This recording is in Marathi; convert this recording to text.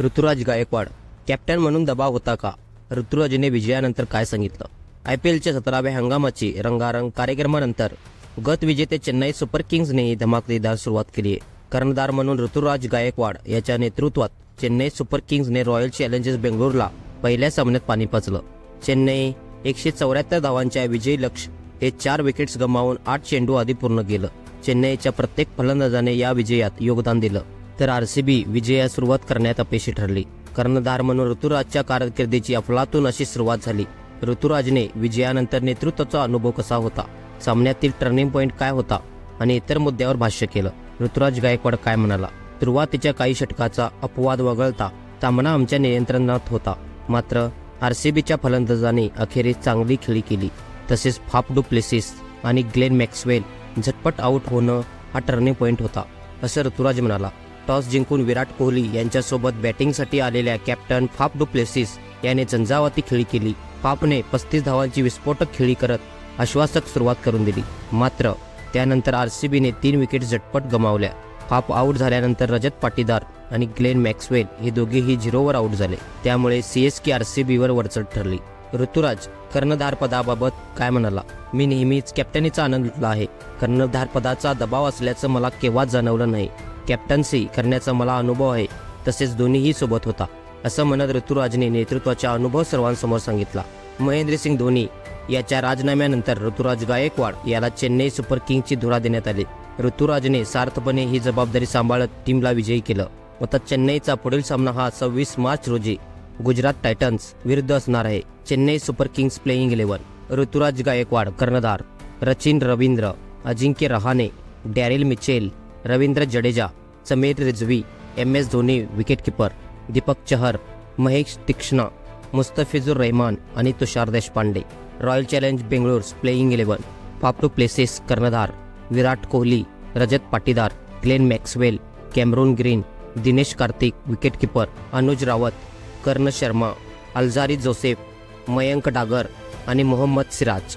ऋतुराज गायकवाड कॅप्टन म्हणून दबाव होता का? ऋतुराजने विजयानंतर काय सांगितलं? आय पी एलच्या सतराव्या हंगामाची रंगारंग कार्यक्रमानंतर गत विजेते चेन्नई सुपर किंग्जनेही धमाकेदार सुरुवात केली. आहे कर्णधार म्हणून ऋतुराज गायकवाड याच्या नेतृत्वात चेन्नई सुपर किंग्जने रॉयल चॅलेंजर्स बेंगळुरूला पहिल्या सामन्यात पाणी पाचलं चेन्नई एकशे चौऱ्याहत्तर धावांच्या विजयी लक्ष हे चार विकेट्स गमावून आठ चेंडू आधी पूर्ण केलं. चेन्नईच्या प्रत्येक फलंदाजाने या विजयात योगदान दिलं. तर आर सी बी विजयास सुरुवात करण्यात अपयशी ठरली. कर्णधार म्हणून ऋतुराजच्या कारकिर्दीची अफलातून अशी सुरुवात झाली. ऋतुराजने विजयानंतर नेतृत्वाचा अनुभव कसा होता? सामन्यातील टर्निंग पॉइंट काय होता? आणि इतर मुद्द्यावर भाष्य केलं. ऋतुराज गायकवाड काय म्हणाला? सुरुवातीच्या काही षटकाचा अपवाद वगळता सामना आमच्या नियंत्रणात होता. मात्र आरसीबीच्या फलंदाजाने अखेरीस चांगली खेळी केली. तसेच फाफ डू प्लेसिस आणि ग्लेन मॅक्सवेल झटपट आऊट होणं हा टर्निंग पॉइंट होता असं ऋतुराज म्हणाला. टॉस जिंकून विराट कोहली यांच्यासोबत बॅटिंगसाठी आलेल्या कॅप्टन फाफ डुप्लेसिस याने झंझावाती खेळी केली. फाफने पस्तीस धावांची विस्फोटक खेळी करत आश्वासक सुरुवात करून दिली. मात्र त्यानंतर आर सी बीने तीन विकेट झटपट गमावल्या. फाप आऊट झाल्यानंतर रजत पाटीदार आणि ग्लेन मॅक्सवेल हे दोघेही झिरोवर आऊट झाले. त्यामुळे सीएसके बीवर वरचढ ठरली. ऋतुराज कर्णधार पदाबाबत काय म्हणाला? मी नेहमीच कॅप्टनीचा आनंद लुटला आहे. कर्णधार पदाचा दबाव असल्याचं मला केव्हाच जाणवलं नाही. कॅप्टन्सी करण्याचा मला अनुभव आहे. तसेच दोन्हीही सोबत होता. असं म्हणत ऋतुराजने नेतृत्वाचा अनुभव सर्वांसमोर सांगितला. महेंद्रसिंग धोनी याच्या राजीनाम्यानंतर ऋतुराज गायकवाड याला चेन्नई सुपर किंगची धुरा देण्यात आली. ऋतुराजने सार्थपणे ही जबाबदारी सांभाळत टीमला विजयी केलं. आता चेन्नईचा पुढील सामना हा सव्वीस मार्च रोजी गुजरात टायटन्स विरुद्ध असणार आहे. Chennai super kings playing eleven Ruturaj Gaikwad कर्णधार Rachin Ravindra Ajinkya Rahane Daryl Mitchell Ravindra Jadeja Sameer Rizvi M S Dhoni wicketkeeper Deepak Chahar Mahesh Theekshana Mustafizur Rahman आणि Tushar Deshpande. Royal challenge Bangalore playing eleven Faf du Plessis कर्णधार Virat Kohli Rajat Patidar Glenn Maxwell Cameron Green Dinesh Karthik wicketkeeper Anuj Rawat Karn Sharma Alzarri Joseph Mayank Dagar आणि मोहम्मद सिराज.